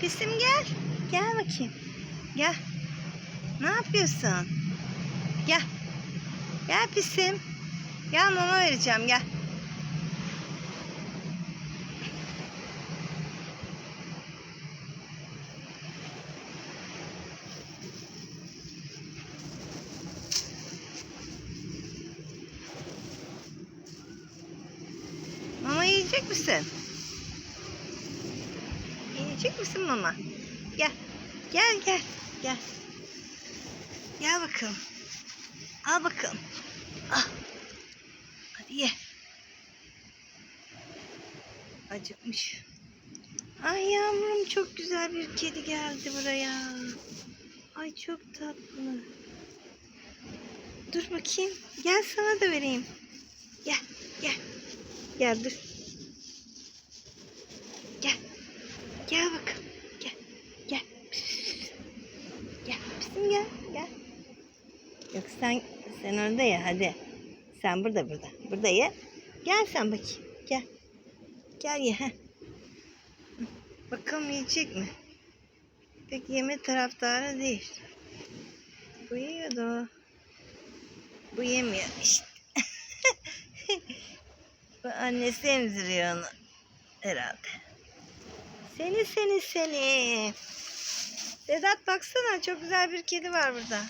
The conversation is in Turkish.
Pisim gel. Gel bakayım. Gel. Ne yapıyorsun? Gel. Gel pisim. Gel mama vereceğim gel. Mama yiyecek misin? Yiyecek misin mama? Gel. Gel gel. Gel. Gel bakalım. Al bakalım. Ah. Hadi ye. Acıkmış. Ay yavrum çok güzel bir kedi geldi buraya. Ay çok tatlı. Dur bakayım. Gel sana da vereyim. Gel, gel. Gel dur. Gel. Gel bakalım. Gel. Gel. Bizim gel. Gel. Yok sen sen orada ya hadi. Sen burada burada. Burada ye. Gel sen bakayım. Gel. Gel ye. Heh. Bakalım yiyecek mi? Pek yeme taraftarı değil. Bu yiyordu. Bu yemiyor işte. Bu annesi emziriyor onu. Herhalde. Seni seni seni. Sedat baksana çok güzel bir kedi var burada.